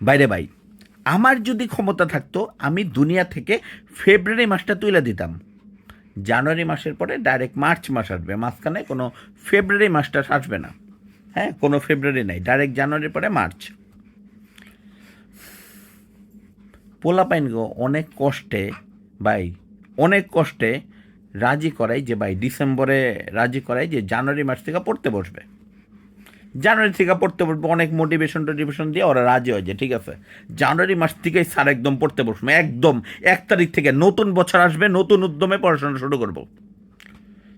বাইরে ভাই, আমার যদি ক্ষমতা থাকতো, আমি দুনিয়া থেকে ফেব্রুয়ারি মাসটা তুলে দিতাম। জানুয়ারি মাসের পরে ডাইরেক্ট মার্চ মাস আসবে, মাঝখানে কোনো ফেব্রুয়ারি মাসটা আসবে না। হ্যাঁ কোনো ফেব্রুয়ারি নাই ডাইরেক্ট জানুয়ারির পরে মার্চ। পোলাপাইনগো অনেক কষ্টে ভাই, অনেক কষ্টে রাজি করাই যে ভাই, ডিসেম্বরে রাজি করাই যে জানুয়ারি মাস থেকে পড়তে বসবে। জানুয়ারি থেকে পড়তে বসবে অনেক মোটিভেশন টোটিভেশন দিয়ে ওরা রাজি হয় যে ঠিক আছে? জানুয়ারি মাস থেকেই স্যার একদম পড়তে বসবে, একদম। এক তারিখ থেকে নতুন বছর আসবে, নতুন উদ্যমে পড়াশোনা শুরু করব।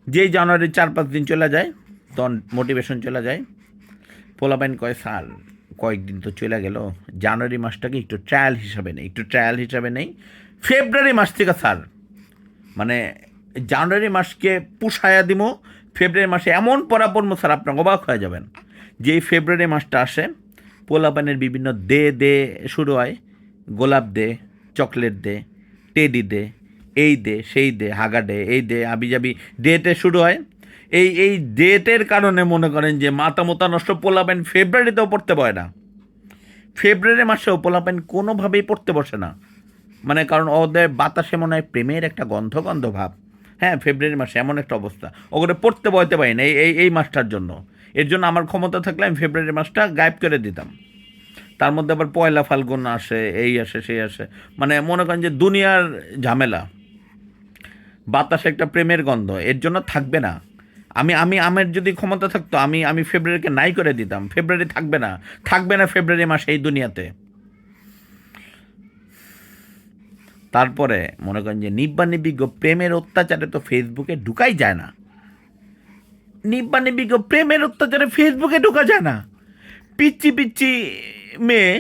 যেই জানুয়ারি চার পাঁচ দিন চলে যায়, তখন মোটিভেশন চলে যায়। পোলাপাইন কয়, স্যার, কয়েকদিন তো চলে গেল জানুয়ারি মাসটাকে একটু ট্রায়াল হিসাবে নেই, একটু ট্রায়াল হিসাবে নেই। ফেব্রুয়ারি মাস থেকে, স্যার মানে জানুয়ারি মাসকে পুষায়া দিমো ফেব্রুয়ারি মাসে এমন পড়ব স্যার আপনার অবাক হয়ে যাবেন। যেই ফেব্রুয়ারি মাসটা আসে, পোলাপানের বিভিন্ন দে দে শুরু হয়। গোলাপ দে, চকলেট দে, টেডি দে, এই দে, সেই দে, হাগা দে, এই দে, আবিজাবি ডেটে শুরু হয়। এই এই ডেটের কারণে মনে করেন যে মাথা মোতা নষ্ট পোলাপেন ফেব্রুয়ারিতেও পড়তে পারে না। ফেব্রুয়ারি মাসেও পোলাপেন কোনোভাবেই পড়তে বসে না। মানে কারণ ওদের বাতাসে মনে হয় প্রেমের একটা গন্ধ গন্ধ ভাব। হ্যাঁ ফেব্রুয়ারি মাসে এমন একটা অবস্থা। ওগুলো পড়তে বইতে পারি না এই এই মাসটার জন্য। এর জন্য আমার ক্ষমতা থাকলে আমি ফেব্রুয়ারি মাসটা গায়েব করে দিতাম। তার মধ্যে আবার পয়লা ফাল্গুন আসে, এই আসে, সেই আসে। মানে মনে করেন যে দুনিয়ার ঝামেলা। বাতাসে একটা প্রেমের গন্ধ, এর জন্য থাকবে না। আমি আমি, আমার যদি ক্ষমতা থাকতো, আমি আমি ফেব্রুয়ারিকে নাই করে দিতাম। ফেব্রুয়ারি থাকবে না থাকবে না ফেব্রুয়ারি মাস এই দুনিয়াতে। তারপরে মনে করেন যে নিব্বা নিবিজ্ঞ প্রেমের অত্যাচারে তো ফেসবুকে ঢুকাই যায় না। নিব্বা নিবিজ্ঞ প্রেমের অত্যাচারে ফেসবুকে ঢোকা যায় না। পিচ্ছি পিচ্ছি মেয়ে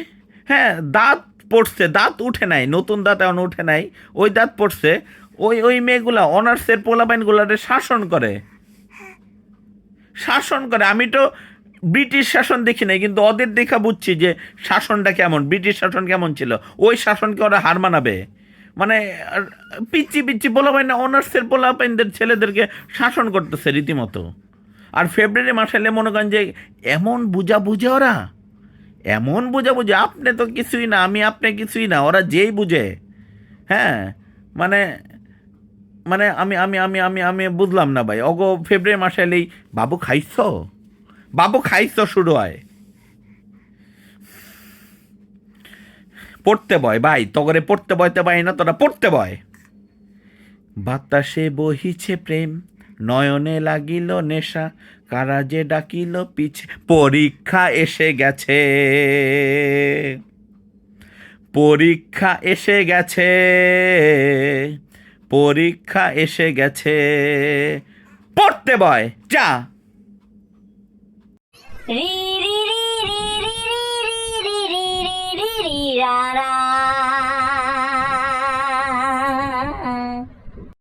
হ্যাঁ দাঁত পড়ছে, দাঁত উঠে নাই, নতুন দাঁত এখন উঠে নাই, ওই দাঁত পড়ছে, ওই ওই মেয়েগুলা অনার্সের পোলাপাইনগুলারে শাসন করে। শাসন করে, আমি তো ব্রিটিশ শাসন দেখি নাই, কিন্তু ওদের দেখা বুঝছি যে শাসনটা কেমন, ব্রিটিশ শাসন কেমন ছিল, ওই শাসনকে ওরা হার মানাবে। মানে পিচ্ছি পিচ্ছি পোলাপাইন অনার্সের পোলাপাইনদের ছেলেদেরকে শাসন করতেছে রীতিমতো। আর ফেব্রুয়ারি মাস এলে মনে করেন যে এমন বুঝা বুঝে ওরা। এমন বুঝা বুঝে আপনি তো কিছুই না, আমি আপনি কিছুই না, ওরা যেই বুঝে। হ্যাঁ? মানে মানে আমি আমি আমি আমি আমি বুঝলাম না ভাই। অগো ফেব্রুয়ারি মাসে এলেই বাবু খাইছ? বাবু খাইছ শুরু হয়। পড়তে বয় ভাই, তগরে পড়তে বয়তে পারি না, তোরা পড়তে বয়। বাতাসে বহিছে প্রেম। নয়নে লাগিল নেশা কারা যে ডাকিল পিছে পরীক্ষা এসে গেছে পরীক্ষা এসে গেছে পরীক্ষা এসে গেছে পড়তে বয় যা রি রি রি রি রি রি রি রি রি রি রি